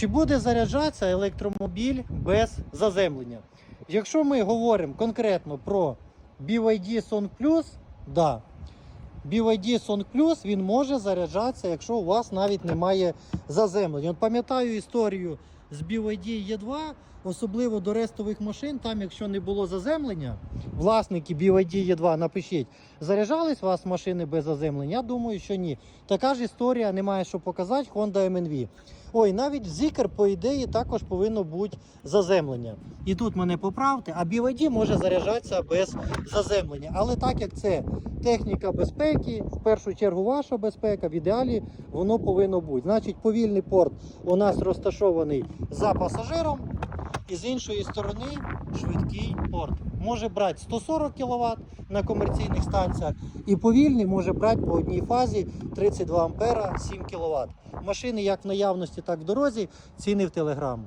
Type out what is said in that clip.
Чи буде заряджатися електромобіль без заземлення? Якщо ми говоримо конкретно про BYD Song Plus, да. BYD Song Plus він може заряджатися, якщо у вас навіть немає заземлення. От пам'ятаю історію з BYD E2, особливо до рестових машин, там, якщо не було заземлення, власники BYD E2, напишіть, заряджались у вас машини без заземлення? Я думаю, що ні. Така ж історія немає що показати Honda MNV. Ой, навіть в Zikr, по ідеї, також повинно бути заземлення. І тут мене поправте, а BYD може заряджатися без заземлення. Але так як це техніка безпеки, в першу чергу ваша безпека, в ідеалі воно повинно бути. Значить, повільний порт у нас розташований за пасажиром, і з іншої сторони швидкий порт. Може брати 140 кВт на комерційних станціях, і повільний може брати по одній фазі 32 А 7 кВт. Машини як в наявності, так і в дорозі. Ціни в телеграм.